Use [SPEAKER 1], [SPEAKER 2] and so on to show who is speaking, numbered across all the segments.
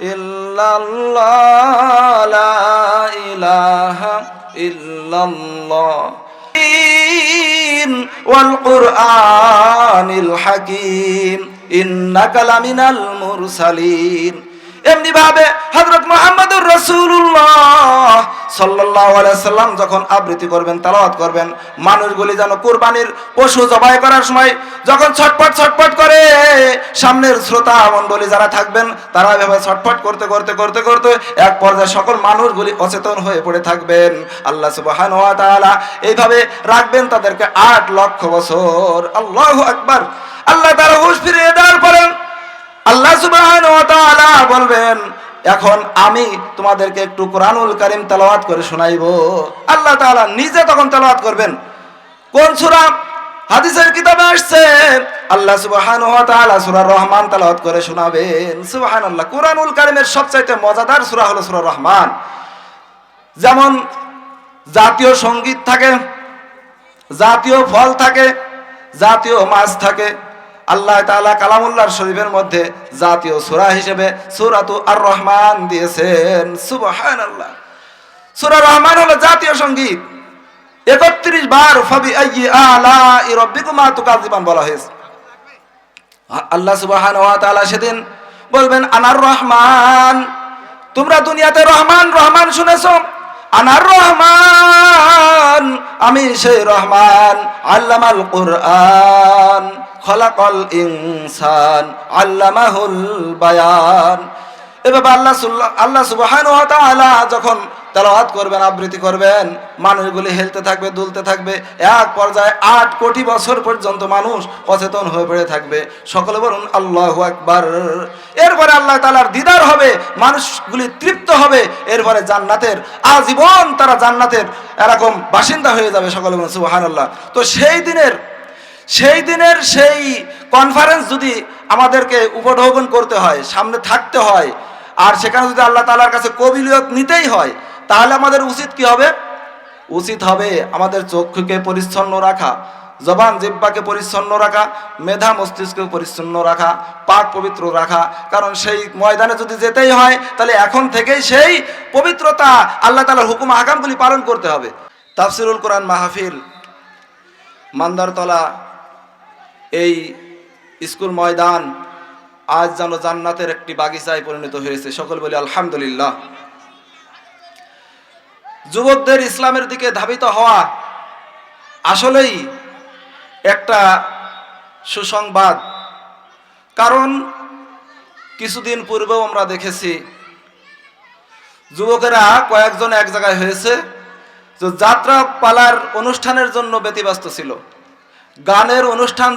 [SPEAKER 1] إلا الله لا إله إلا الله والقرآن الحكيم إنك لمن المرسلين এমনি ভাবে হযরত মুহাম্মদুর রাসূলুল্লাহ সাল্লাল্লাহু সাল্লাম যখন আবৃত্তি করবেন, তেলাওয়াত করবেন, মানুষগুলি যেন কুরবানির পশু জবাই করার সময় যখন ছটপট ছটপট করে সামনের শ্রোতা মণ্ডলী যারা থাকবেন, তারা এভাবে ছটপট করতে করতে করতে করতে এক পর্যায়ে সকল মানুষগুলি অচেতন হয়ে পড়ে থাকবেন। আল্লাহ তাআলা এইভাবে রাখবেন তাদেরকে আট লক্ষ বছর। আল্লাহু আকবার। আল্লাহ তারা হুশ ফিরিয়ে দেওয়ার পরে আল্লাহ বলবেন, এখন আমি তোমাদেরকে একটু কোরআনুল কারীম তেলাওয়াত করে শোনাইবো। আল্লাহ তাআলা নিজে তখন তেলাওয়াত করবেন। কোন সূরা? হাদিসের কিতাবে আসছে, আল্লাহ সুবহানাহু ওয়া সূরা রহমান তেলাওয়াত করে শোনাবেন। সুবহানাল্লাহ, কোরআনুল কারীমের সবচাইতে মজাদার সূরা হলো সূরা রহমান। যেমন জাতীয় সংগীত থাকে, জাতীয় ফল থাকে, জাতীয় মাছ থাকে আল্লাহ তাআলা কালামুল্লাহর শরীফের মধ্যে জাতীয় সুরা হিসেবে সূরাতু আর রহমান দিয়েছেন। সুবাহান আল্লাহ সুরা রহমান হলো জাতীয় সংগীত। একত্রিশ বার ফাবি আলা রব্বিকুমা তুকাযিবান বলা হয়েছে। আল্লাহ সুবহানাহু ওয়া তাআলা সেদিন বলবেন, আনার রহমান, তোমরা দুনিয়াতে রহমান রহমান শুনেছো? আনার রহমান, আমি সেই রহমান, আল্লামাল কোরআন, খলাকল ইনসান, আল্লামাহুল বায়ান। এভাবে আল্লাহ আল্লাহ সুবহান ওয়া যখন তেলাওয়াত করবেন, আবৃত্তি করবেন, মানুষগুলি হেলতে থাকবে, দুলতে থাকবে। এক পর্যায়ে আট কোটি বছর পর্যন্ত মানুষ অচেতন হয়ে পড়ে থাকবে। সকলে বলুন, আল্লাহু আকবার। এরপরে আল্লাহ তালার দিদার হবে, মানুষগুলি তৃপ্ত হবে। এরপরে জান্নাতের আজীবন তারা জান্নাতের এরকম বাসিন্দা হয়ে যাবে, সকলে বলুন, সুবহানাল্লাহ। তো সেই দিনের সেই দিনের সেই কনফারেন্স যদি আমাদেরকে উপঢৌকন করতে হয়, সামনে থাকতে হয়, আর সেখানে যদি আল্লাহ তালার কাছে কবিলিয়ত নিতেই হয় তাহলে আমাদের উচিত কি হবে? উচিত হবে আমাদের চক্ষুকে পরিচ্ছন্ন রাখা, জবান জিব্বাকে পরিচ্ছন্ন রাখা, মেধা মস্তিষ্ককে পরিচ্ছন্ন রাখা, পাক পবিত্র রাখা। কারণ সেই ময়দানে যদি যেতেই হয়, তাহলে এখন থেকেই সেই পবিত্রতা আল্লাহ তালার হুকুম, আগামগুলি পালন করতে হবে। তাফসিরুল কোরআন মাহফিল, মান্দারতলা, এই স্কুল ময়দান আজ যেন জান্নাতের একটি বাগিচায় পরিণত হয়েছে। সকল বলি আলহামদুলিল্লাহ। যুবকদের ইসলামের দিকে ধাবিত হওয়া আসলেই একটা সুসংবাদ। কারণ কিছুদিন পূর্বেও আমরা দেখেছি, যুবকেরা কয়েকজন এক জায়গায় হয়েছে যাত্রা পালার অনুষ্ঠানের জন্য ব্যতিব্যস্ত ছিল। গানের অনুষ্ঠান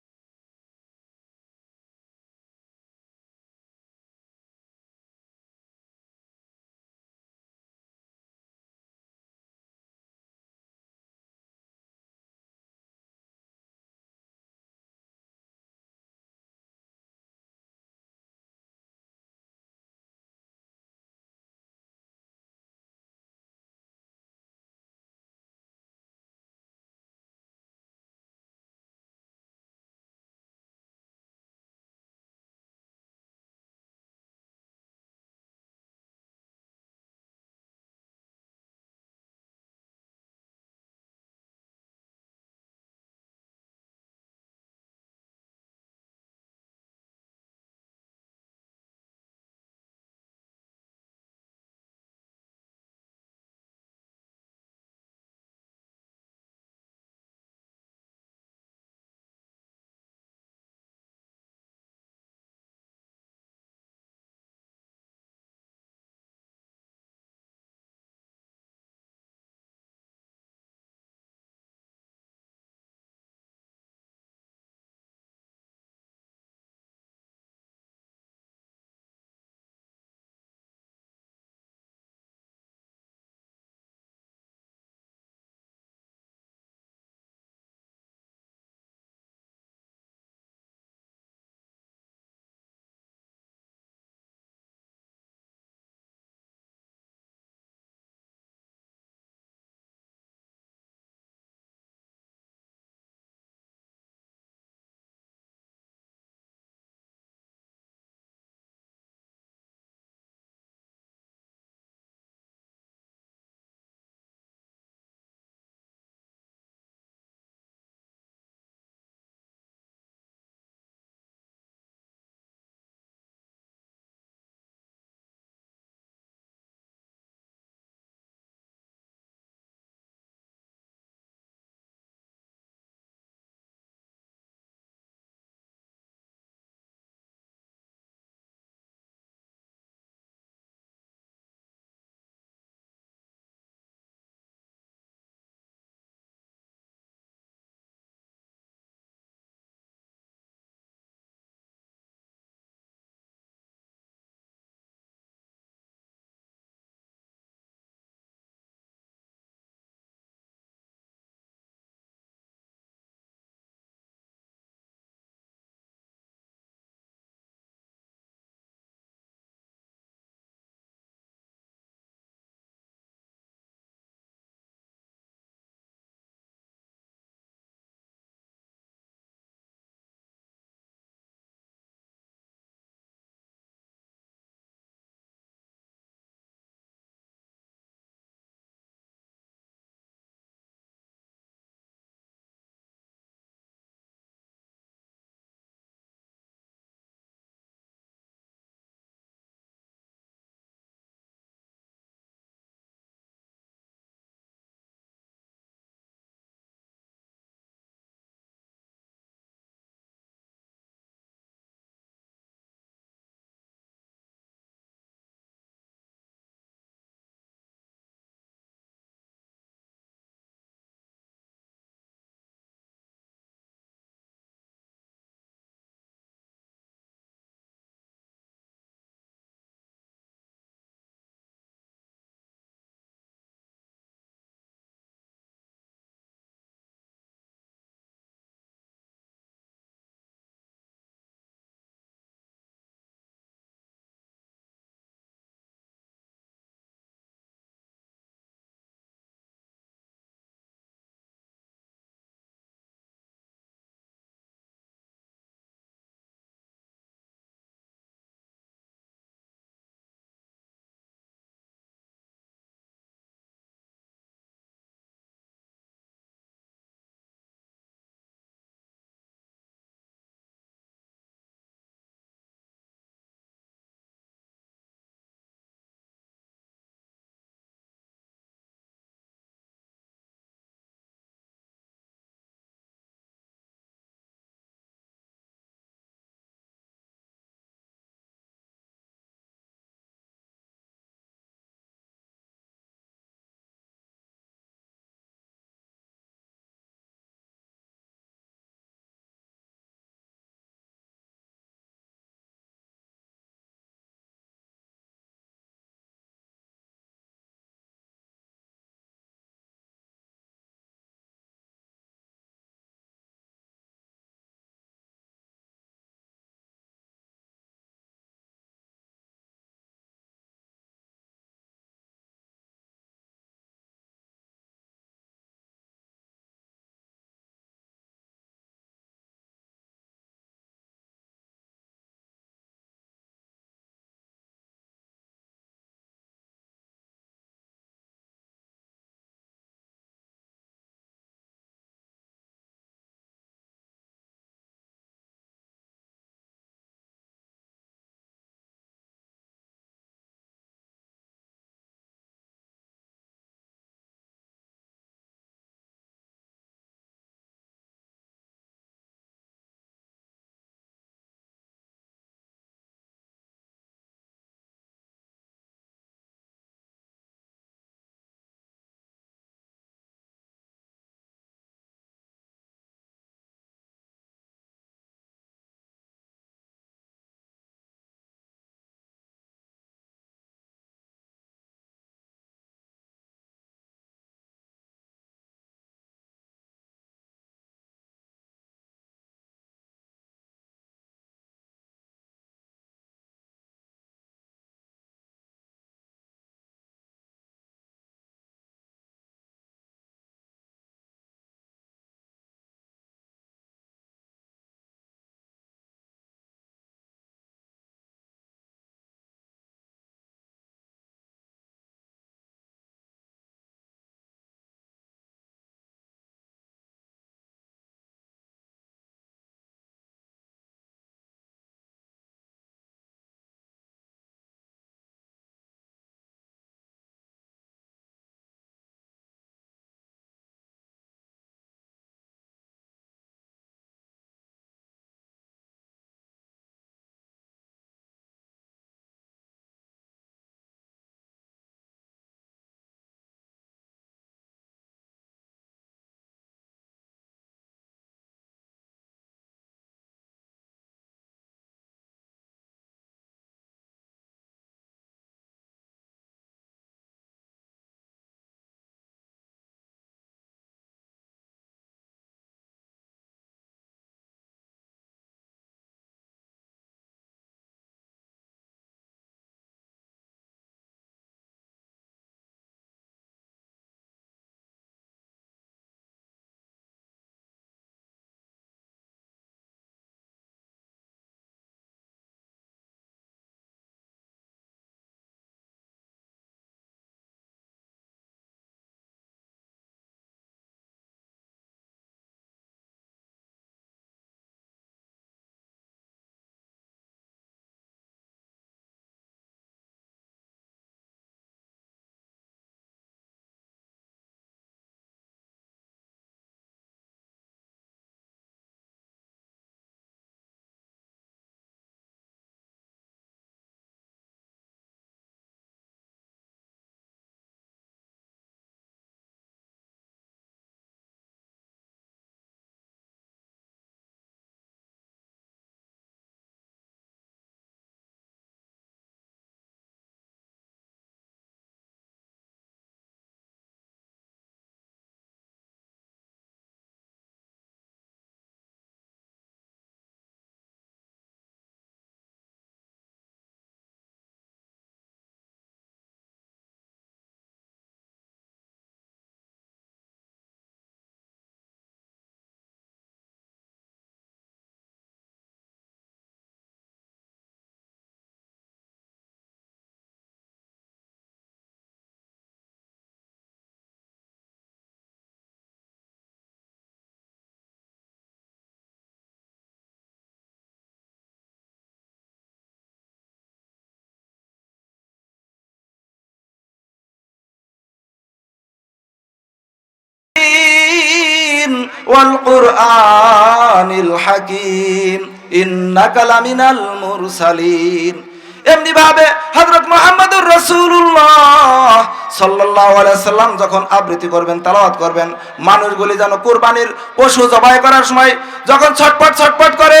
[SPEAKER 1] والقرآن الحكيم إنك لمن المرسلين. এমনি ভাবে হযরত মুহাম্মদুর রাসূলুল্লাহ সাল্লাল্লাহু সাল্লাম যখন আবৃত্তি করবেন, তেলাওয়াত করবেন, মানুষগুলি যেন কুরবানির পশু জবাই করার সময় যখন ছটপট ছটপট করে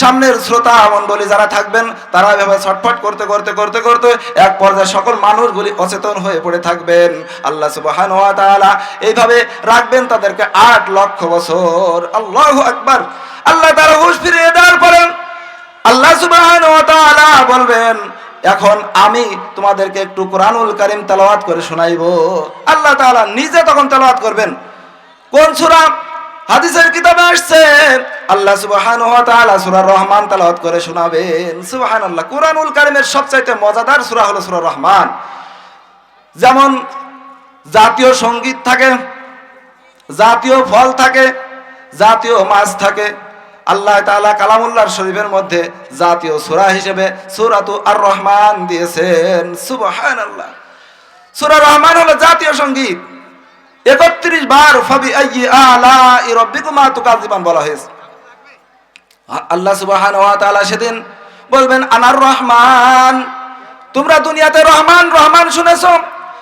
[SPEAKER 1] সামনের শ্রোতা মণ্ডলী যারা থাকবেন, তারা এভাবে ছটপট করতে করতে করতে করতে এক পর্যায়ে সকল মানুষগুলি অচেতন হয়ে পড়ে থাকবেন। আল্লাহ তাআলা এইভাবে রাখবেন তাদেরকে আট লক্ষ বছর। আল্লাহু আকবার। আল্লাহ তারা হুশ ফিরিয়ে দেওয়ার পরে আল্লাহ সুবহানাহু ওয়া তাআলা বলবেন, এখন আমি তোমাদেরকে একটু কোরআনুল কারীম তেলাওয়াত করে শোনাইবো। আল্লাহ তাআলা নিজে তখন তেলাওয়াত করবেন। কোন সূরা? হাদিসের কিতাবে আসছে, আল্লাহ সুবহানাহু ওয়া তাআলা সূরা রহমান তেলাওয়াত করে শোনাবেন। সুবহানাল্লাহ, কোরআনুল কারীমের সবচাইতে মজাদার সূরা হলো সূরা রহমান। যেমন জাতীয় সংগীত থাকে, জাতীয় ফল থাকে, জাতীয় মাছ থাকে আল্লাহ তাআলা কালামুল্লাহর শরীফের মধ্যে জাতীয় সূরা হিসেবে সূরাতু আর রহমান দিয়েছেন। সুবহানাল্লাহ। সুরা রহমান হলো জাতীয় সংগীত। একত্রিশ বার ফাবি আলা রব্বিকুমা তুকাযিবান বলা হয়েছে। আল্লাহ সুবহানাহু ওয়া সেদিন বলবেন, আনার রহমান, তোমরা দুনিয়াতে রহমান রহমান শুনেছো?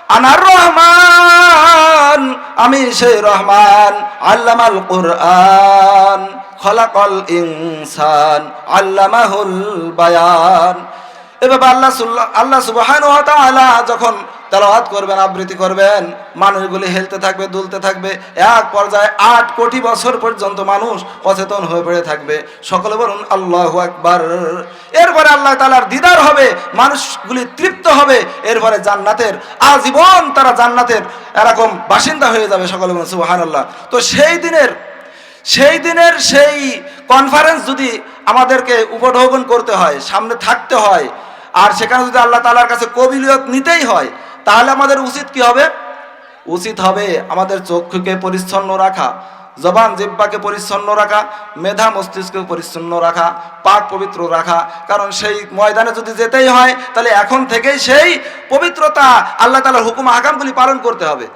[SPEAKER 1] আনার রহমান, আমি সেই রহমান, আল্লামাল কোরআন, খলাকল ইনসান, আল্লামাহুল বায়ান। এভাবে আল্লাহ আল্লাহ সুবাহ যখন তেলাওয়াত করবেন, আবৃত্তি করবেন মানুষগুলি হেলতে থাকবে, দুলতে থাকবে। এক পর্যায়ে আট কোটি বছর পর্যন্ত মানুষ অচেতন হয়ে পড়ে থাকবে। সকলে বলুন, আল্লাহু আকবার। এরপরে আল্লাহ তালার দিদার হবে, মানুষগুলি তৃপ্ত হবে। এরপরে জান্নাতের আজীবন তারা জান্নাতের এরকম বাসিন্দা হয়ে যাবে, সকলে বলুন, সুবহানাল্লাহ। তো সেই দিনের সেই দিনের সেই কনফারেন্স যদি আমাদেরকে উপঢৌকন করতে হয়, সামনে থাকতে হয়, আর সেখানে যদি আল্লাহ তালার কাছে কবিলিয়ত নিতেই হয় তাহলে আমাদের উচিত কি হবে? উচিত হবে আমাদের চক্ষুকে পরিচ্ছন্ন রাখা, জবান জিব্বাকে পরিচ্ছন্ন রাখা, মেধা মস্তিষ্ককে পরিচ্ছন্ন রাখা, পাক পবিত্র রাখা। কারণ সেই ময়দানে যদি যেতেই হয়, তাহলে এখন থেকেই সেই পবিত্রতা আল্লাহ তালার হুকুম, আগামগুলি পালন করতে হবে।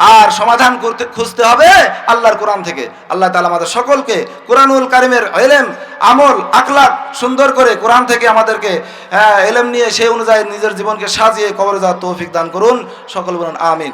[SPEAKER 1] আর সমাধান করতে খুঁজতে হবে আল্লাহর কোরআন থেকে। আল্লাহ তালা আমাদের সকলকে কোরআনুল কারিমের এলেম আমল আখলাক সুন্দর করে কোরআন থেকে আমাদেরকে হ্যাঁ, এলেম নিয়ে সেই অনুযায়ী নিজের জীবনকে সাজিয়ে কবরে যাওয়ার তৌফিক দান করুন। সকল বলুন আমিন।